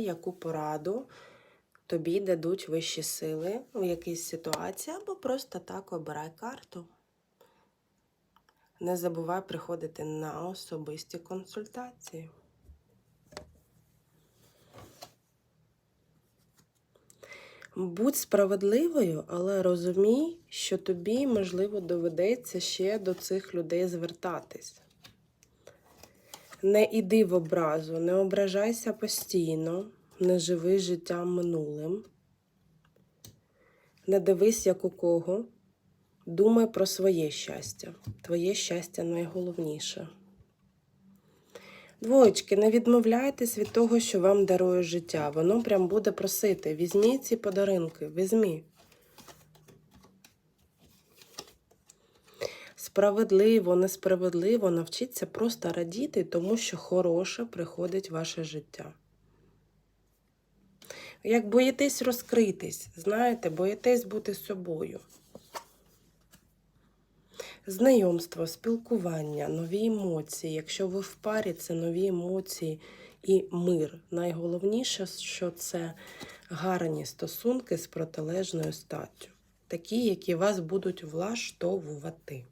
яку пораду тобі дадуть вищі сили у якійсь ситуації, або просто так обирай карту. Не забувай приходити на особисті консультації. Будь справедливою, але розумій, що тобі, можливо, доведеться ще до цих людей звертатись. Не іди в образу, не ображайся постійно, не живи життям минулим. Не дивись, як у кого. Думай про своє щастя. Твоє щастя найголовніше. Двоєчки, не відмовляйтесь від того, що вам дарує життя. Воно прям буде просити. Візьміть ці подарунки, візьмі. Справедливо, несправедливо навчіться просто радіти, тому що хороше приходить в ваше життя. Як боїтесь розкритись, знаєте, боїтесь бути собою. Знайомство, спілкування, нові емоції. Якщо ви в парі, це нові емоції і мир. Найголовніше, що це гарні стосунки з протилежною статтю, такі, які вас будуть влаштовувати.